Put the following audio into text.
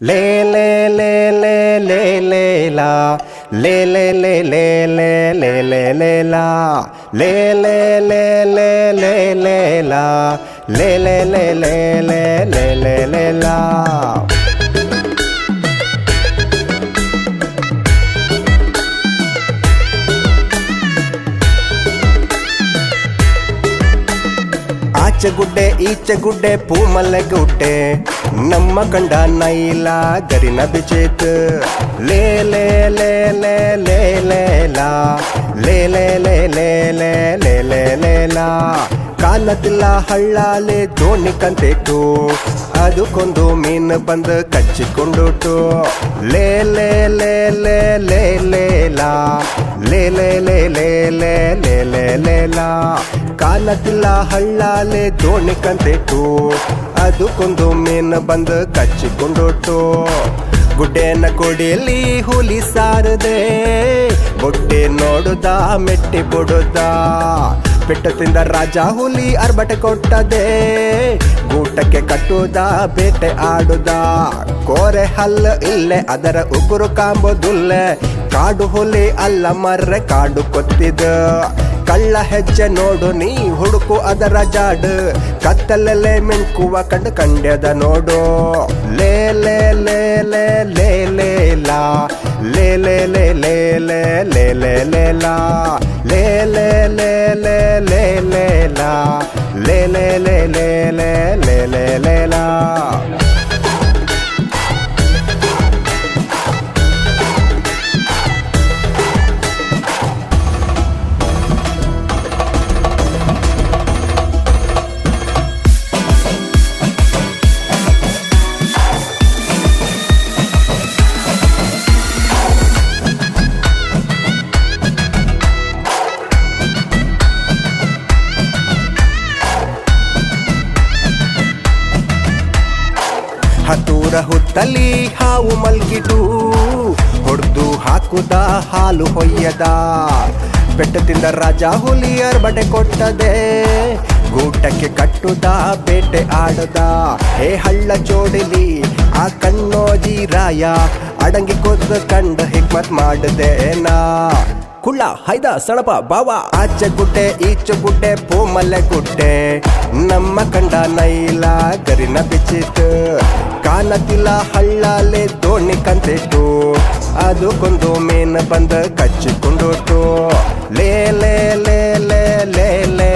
லே லே லே லே லே லே லா லே லே லே லே லே லே லே லே லா லே லே லே லே லே லே லா லே லே லே லே லே லே லே லே லா ஆச்ச குட்டே ஈச்ச குட்டே பூமல்ல குட்டே ನಮ್ಮ ಕಂಡ ನೈಲ ಗರಿನ ಬಿಚೇತ್ ಲೇ ಲೇ ಲೇ ಲೇ ಲೇ ಲೇ ಲಾ ಲೇ ಲೇ ಲೇ ಲೇ ಲೇ ಲೇ ಲೇ ಲೇ ಲಾ ಕಾಲದಿಲ್ಲ ಹಳ್ಳಾಲೆ ದೋಣಿ ಕಂತಿಟ್ಟು ಅದಕ್ಕೊಂದು ಮೀನು ಬಂದು ಕಚ್ಚಿಕೊಂಡುಟ್ಟು ಲೇ ಲೇ ಲೇ ಲೇ ಲೇ ಲೇ ಲಾ ಲೇ ಲೇ ಲೇ ಲೇ ಲೇ ಲೇ ಲೇ ಲೇ ಲಾ ಕಾಲದಿಲ್ಲ ಹಳ್ಳಾಲೆ ದೋಣಿ ಕಂತಿಟ್ಟು ಅದಕ್ಕೊಂದು ಮೀನು ಬಂದು ಕಚ್ಚಿಕೊಂಡೊಟ್ಟು. ಗುಡ್ಡೆನ ಕೊಡಿಯಲ್ಲಿ ಹುಲಿ ಸಾರದೆ, ಬೊಟ್ಟೆ ನೋಡುದ, ಮೆಟ್ಟಿ ಬಿಡುದ. ಪೆಟ್ಟು ರಾಜ ಹುಲಿ ಅರ್ಬಟ ಕೊಟ್ಟದೆ, ಗೂಟಕ್ಕೆ ಕಟ್ಟುದ, ಬೇಟೆ ಆಡುದ. ಕೋರೆ ಹಲ್ಲು ಇಲ್ಲೇ, ಅದರ ಉಗುರು ಕಾಂಬೋದುಲ್ಲೆ. ಕಾಡು ಹುಲಿ ಅಲ್ಲ ಮರ್ರೆ, ಕಾಡು ಕೊತ್ತಿದ. ಕಳ್ಳ ಹೆಜ್ಜೆ ನೋಡು ನೀ ಹುಡುಕು ಅದರ ಜಾಡು ಕತ್ತಲಲ್ಲೇ ಮಿಂಕುವ ಕಂಡು ಕಂಡ್ಯದ ನೋಡು ಲೇ ಲೇ ಲೇ ಲಾ ಲೇ ಲೇ ಲೇ ಲೇ ಲೇ ಲೇ ಲೇ ಲೇ ಲಾ ಲೇ ಲೇ ಲೇ ಲೇ ಲೇ ಲೇ ಲಾ ಲೇ ಲೇ ಲೇ ಲೇ ಲೇ ಲೇ ಲೇ ಲೇ ಹತ್ತೂರ ಹುತ್ತಲಿ ಹಾವು ಮಲ್ಗಿದು ಹೊಡೆದು ಹಾಕುದ ಹಾಲು ಹೊಯ್ಯದ. ಬೆಟ್ಟದಿಂದ ರಾಜ ಹುಲಿಯರ್ ಬಡೆ ಕೊಟ್ಟದೆ, ಗೂಟಕ್ಕೆ ಕಟ್ಟುದ, ಬೇಟೆ ಆಡದ. ಹೇ ಹಳ್ಳ ಜೋಡಿಲಿ, ಆ ಕಣ್ಣೋಜಿ ರಾಯ ಅಡಂಗಿ ಕೊದ್ದ ಕಂಡ ಹಿಕ್ಮತ್ ಮಾಡದೇನಾ ಕುಳ್ಳ, ಹೈದ ಸಣಪ ಬಾವ, ಆಚೆ ಗುಡ್ಡೆ, ಈಚೆ ಗುಡ್ಡೆ ಪೂಮಲ್ಲೆ ಗುಡ್ಡೆ. ನಮ್ಮ ಕಂಡ ನೈಲ ಗರಿನ ಬಿಚ್ಚಿತ್ತು. ಕಾಲತಿಲ್ಲ ಹಳ್ಳಾಲೆ ದೋಣಿ ಕಂತಿಟ್ಟು ಅದಕ್ಕೊಂದು ಮೀನು ಬಂದ ಕಚ್ಚಿಕೊಂಡೋಟು ಲೇ ಲೇ ಲೇ ಲಾ ಲೇ ಲೇ